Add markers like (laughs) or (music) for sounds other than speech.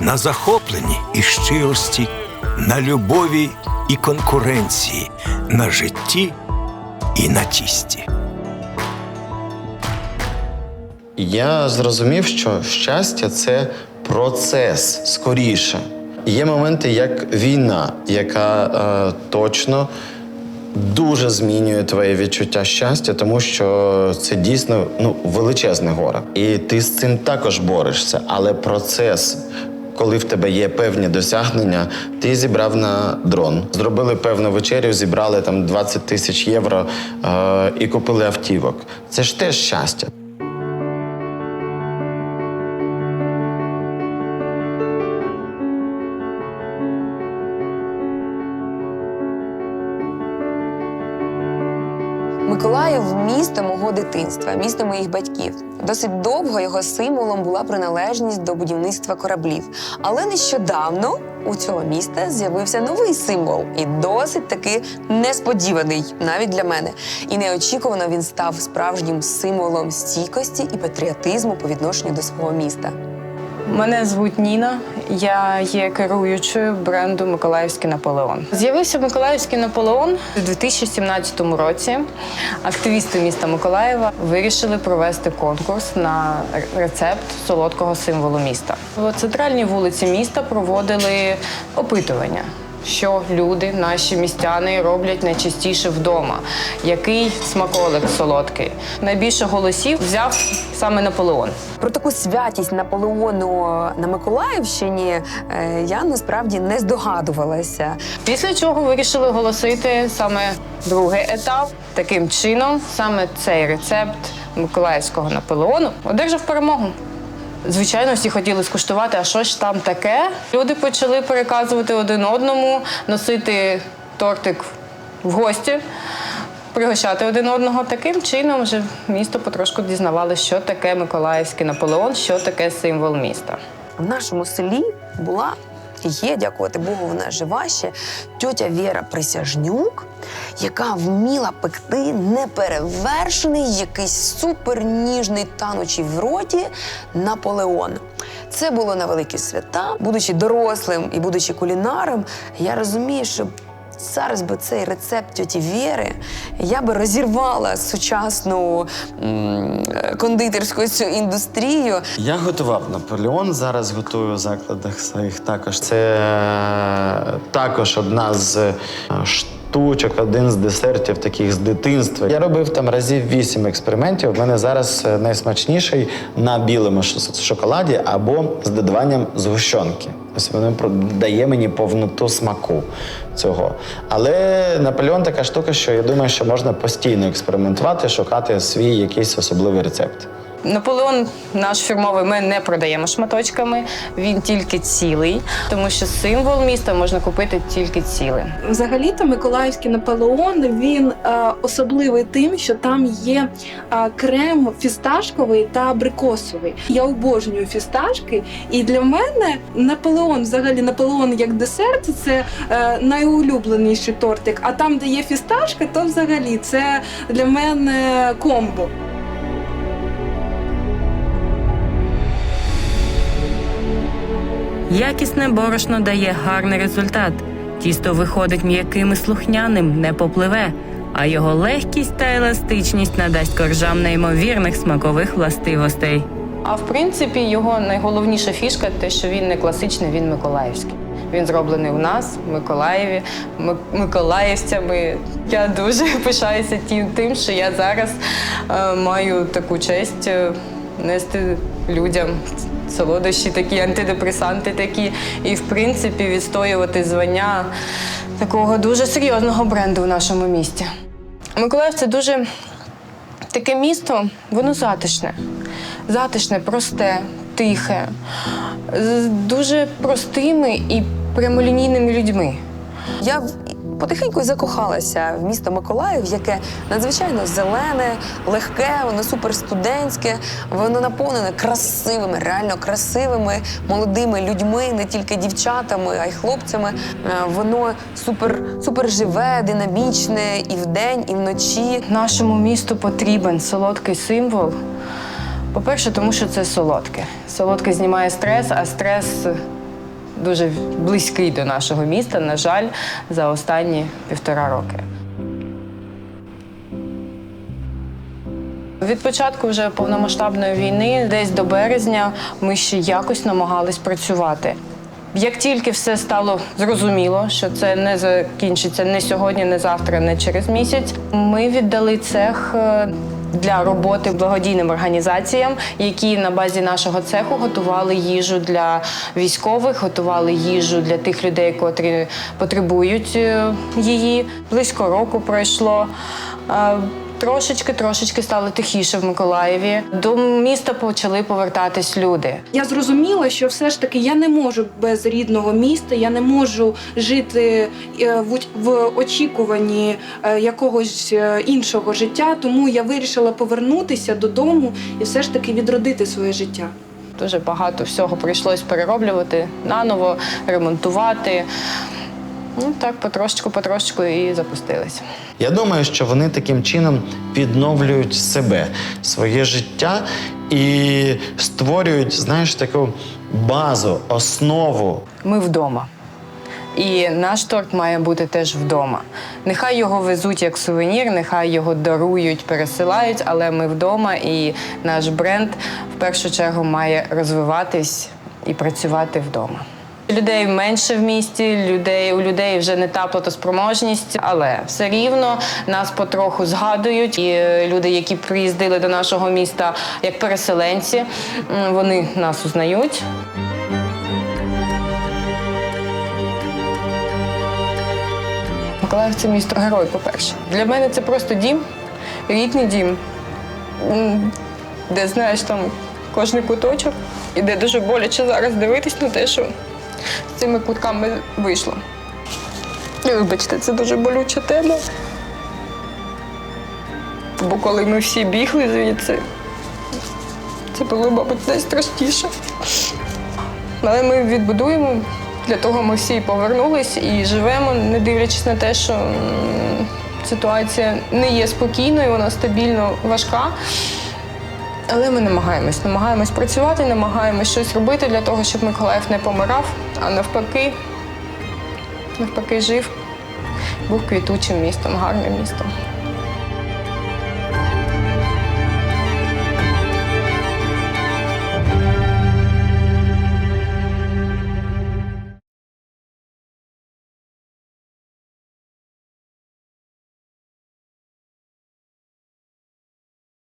на захопленні і щирості, на любові і конкуренції, на житті і на тісті. Я зрозумів, що щастя це процес скоріше. Є моменти, як війна, яка е, точно дуже змінює твоє відчуття щастя, тому що це дійсно ну, величезне горе. І ти з цим також борешся. Але процес, коли в тебе є певні досягнення, ти зібрав на дрон, зробили певну вечерю, зібрали там 20 тисяч євро е, і купили автівок. Це ж теж щастя. Миколаїв місто мого дитинства, місто моїх батьків. Досить довго його символом була приналежність до будівництва кораблів. Але нещодавно у цього міста з'явився новий символ, і досить таки несподіваний навіть для мене. І неочікувано він став справжнім символом стійкості і патріотизму по відношенню до свого міста. Мене звуть Ніна. Я є керуючою бренду Миколаївський Наполеон. З'явився Миколаївський Наполеон у 2017 році. Активісти міста Миколаєва вирішили провести конкурс на рецепт солодкого символу міста. В центральній вулиці міста проводили опитування. Що люди, наші містяни, роблять найчастіше вдома? Який смаколик солодкий? Найбільше голосів взяв саме Наполеон. Про таку святість Наполеону на Миколаївщині е, я насправді не здогадувалася. Після чого вирішили оголосити саме другий етап. Таким чином, саме цей рецепт миколаївського наполеону одержав перемогу. Звичайно, всі хотіли скуштувати, а що ж там таке. Люди почали переказувати один одному, носити тортик в гості, пригощати один одного. Таким чином вже місто потрошку дізнавали, що таке Миколаївський Наполеон, що таке символ міста. В нашому селі була є, дякувати Богу, вона жива ще тьотя Віра Присяжнюк, яка вміла пекти неперевершений, якийсь суперніжний танучий в роті Наполеон. Це було на великі свята. Будучи дорослим і будучи кулінаром, я розумію, що зараз би цей рецепт тьоті Вєри я би розірвала сучасну м, кондитерську цю індустрію. Я готував Наполеон, зараз готую в закладах своїх також. Це е, також одна з е, штучок, один з десертів таких з дитинства. Я робив там разів вісім експериментів. У мене зараз е, найсмачніший на білому шоколаді або з додаванням згущенки. Ось воно про- дає мені повноту смаку цього. Але Наполеон така штука, що я думаю, що можна постійно експериментувати, шукати свій якийсь особливий рецепт. Наполеон наш фірмовий ми не продаємо шматочками, він тільки цілий, тому що символ міста можна купити тільки цілим. Взагалі-то Миколаївський Наполеон він е, особливий тим, що там є е, крем фісташковий та абрикосовий. Я обожнюю фісташки, і для мене Наполеон, взагалі Наполеон як десерт, це е, найулюбленіший тортик. А там, де є фісташка, то взагалі це для мене комбо. Якісне борошно дає гарний результат. Тісто виходить м'яким і слухняним, не попливе, а його легкість та еластичність надасть коржам неймовірних смакових властивостей. А в принципі, його найголовніша фішка те, що він не класичний, він миколаївський. Він зроблений у нас, в Миколаєві, миколаївцями. Я дуже (laughs) пишаюся тим, що я зараз е, маю таку честь е, нести людям солодощі, такі антидепресанти, такі, і в принципі відстоювати звання такого дуже серйозного бренду в нашому місті. Миколаїв це дуже таке місто, воно затишне. Затишне, просте, тихе, з дуже простими і прямолінійними людьми. Я потихеньку закохалася в місто Миколаїв, яке надзвичайно зелене, легке, воно суперстудентське, воно наповнене красивими, реально красивими молодими людьми, не тільки дівчатами, а й хлопцями. Е, Воно супер, супер живе, динамічне і вдень, і вночі. Нашому місту потрібен солодкий символ. По-перше, тому що це солодке. Солодке знімає стрес, а стрес дуже близький до нашого міста, на жаль, за останні півтора роки. Від початку вже повномасштабної війни, десь до березня, ми ще якось намагались працювати. Як тільки все стало зрозуміло, що це не закінчиться не сьогодні, не завтра, не через місяць, ми віддали цех е, для роботи благодійним організаціям, які на базі нашого цеху готували їжу для військових, готували їжу для тих людей, котрі потребують е, її. Близько року пройшло. Е, Трошечки, трошечки стало тихіше в Миколаєві. До міста почали повертатись люди. Я зрозуміла, що все ж таки я не можу без рідного міста, я не можу жити е, в, в очікуванні е, якогось е, іншого життя, тому я вирішила повернутися додому і все ж таки відродити своє життя. Дуже багато всього прийшлось перероблювати наново, ремонтувати. Ну так, потрошечку, потрошечку і запустились. Я думаю, що вони таким чином відновлюють себе, своє життя і створюють, знаєш, таку базу, основу Ми вдома. І наш торт має бути теж вдома. Нехай його везуть як сувенір, нехай його дарують, пересилають, але ми вдома, і наш бренд в першу чергу має розвиватись і працювати вдома. Людей менше в місті, людей у людей вже не та платоспроможність, але все рівно нас потроху згадують. І е, люди, які приїздили до нашого міста як переселенці, вони нас узнають. Миколаїв це місто герой, по-перше. Для мене це просто дім, рідний дім, де знаєш там кожний куточок, і де дуже боляче зараз дивитись на те, що з цими кутками вийшло. Вибачте, це дуже болюча тема. Бо коли ми всі бігли звідси, це було, мабуть, найстрашніше. Але ми відбудуємо. Для того ми всі повернулись і живемо, не дивлячись на те, що ситуація не є спокійною, вона стабільно важка. Але ми намагаємось, намагаємось працювати, намагаємось щось робити для того, щоб Миколаїв не помирав, а навпаки, навпаки, жив, був квітучим містом, гарним містом.